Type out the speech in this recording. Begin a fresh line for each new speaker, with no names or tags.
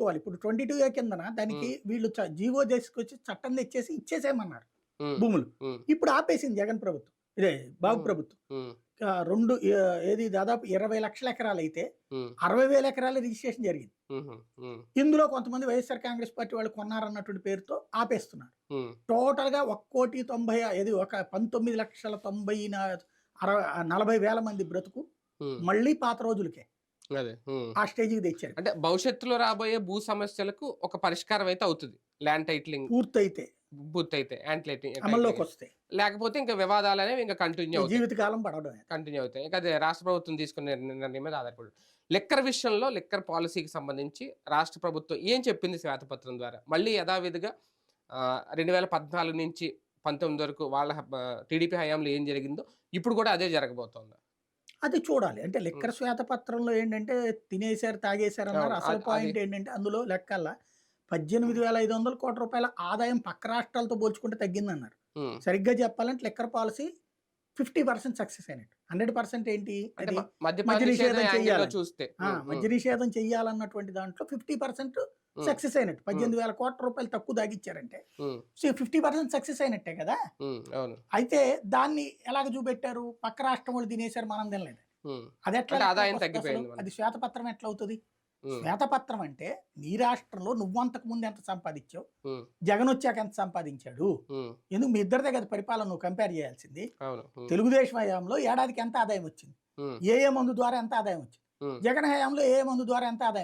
మార్చుకోవాలి ఇప్పుడు twenty two ఏ కిందన దానికి వీళ్ళు జీవో చేసుకొచ్చి చట్టం తెచ్చేసి ఇచ్చేసేయమన్నారు భూములు. ఇప్పుడు ఆపేసింది జగన్ ప్రభుత్వం. ఇదే బాబు. ప్రభుత్వం. రెండు ఏది దాదాపు ఇరవై లక్షల ఎకరాలు అయితే అరవై వేల ఎకరాల రిజిస్ట్రేషన్ జరిగింది. ఇందులో కొంతమంది వైఎస్ఆర్ కాంగ్రెస్ పార్టీ వాళ్ళు కొన్నారన్నటువంటి పేరుతో ఆపేస్తున్నారు. టోటల్గా ఒక కోటి తొంభై ఏది ఒక పంతొమ్మిది లక్షల తొంభై అరవై నలభై వేల మంది బ్రతుకు మళ్ళీ పాత రోజులకే. ఆ స్టేజ్కి తెచ్చారు.
అంటే భవిష్యత్తులో రాబోయే భూ సమస్యలకు ఒక పరిష్కారం అయితే అవుతుంది. ల్యాండ్ టైటిలింగ్
పూర్తయితే.
పూర్తయితే ల్యాండ్ టైటిలింగ్.
అమల్లోకి వస్తాయి
లేకపోతే ఇంకా వివాదాలు అనేవి ఇంకా కంటిన్యూ అవుతాయి.
జీవితకాలం పడడం
కంటిన్యూ అవుతాయి. ఇంకా అదే రాష్ట్ర ప్రభుత్వం తీసుకునే నిర్ణయం మీద ఆధారపడి లెక్కర్ విషయంలో లెక్కర్ పాలసీకి సంబంధించి రాష్ట్ర ప్రభుత్వం ఏం చెప్పింది శ్వేతపత్రం ద్వారా? మళ్ళీ యథావిధిగా రెండు వేల పద్నాలుగు నుంచి పంతొమ్మిది వరకు వాళ్ళ టీడీపీ హయాంలో ఏం జరిగిందో ఇప్పుడు కూడా అదే జరగబోతోంది.
అది చూడాలి. అంటే లెక్కర శ్వేతపత్రంలో ఏంటంటే తినేశారు తాగేశారు అన్నారు అసలు పాయింట్ ఏంటంటే అందులో లెక్కల్లా పద్దెనిమిది వేల ఐదు వందల కోట్ల రూపాయల ఆదాయం పక్క రాష్ట్రాలతో పోల్చుకుంటే తగ్గిందన్నారు. సరిగ్గా చెప్పాలంటే లెక్కర పాలసీ ఫిఫ్టీ పర్సెంట్ సక్సెస్ అయినట్టు. హండ్రెడ్ పర్సెంట్ ఏంటి మద్య
నిషేధం ఉమ్,
మద్య నిషేధం చెయ్యాలన్నటువంటి దాంట్లో ఫిఫ్టీ పర్సెంట్ సక్సెస్ అయినట్టు. పద్దెనిమిది వేల కోట్ల రూపాయలు తక్కువ దాగిచ్చారంటే. సో ఫిఫ్టీ పర్సెంట్ సక్సెస్ అయినట్టే కదా? అయితే దాన్ని ఎలాగ చూపెట్టారు? పక్క రాష్ట్రం వాళ్ళు తినేశారు మనం తినలేదు. అది ఎట్లా. అది శ్వేతపత్రం ఎట్లా అవుతుంది? శ్వేతపత్రం అంటే నీ రాష్ట్రంలో నువ్వంతకు ముందు ఎంత సంపాదించావు? జగన్ వచ్చాక ఎంత సంపాదించాడు? ఎందుకు మీ ఇద్దరిదే కదా పరిపాలన నువ్వు కంపేర్ చేయాల్సింది? తెలుగుదేశం హయాంలో ఏడాదికి ఎంత ఆదాయం వచ్చింది? ఏ ఏ మందు ద్వారా ఎంత ఆదాయం వచ్చింది. జగన్ హయాంలో ఏ ఏ మందు ద్వారా ఎంత ఆదాయం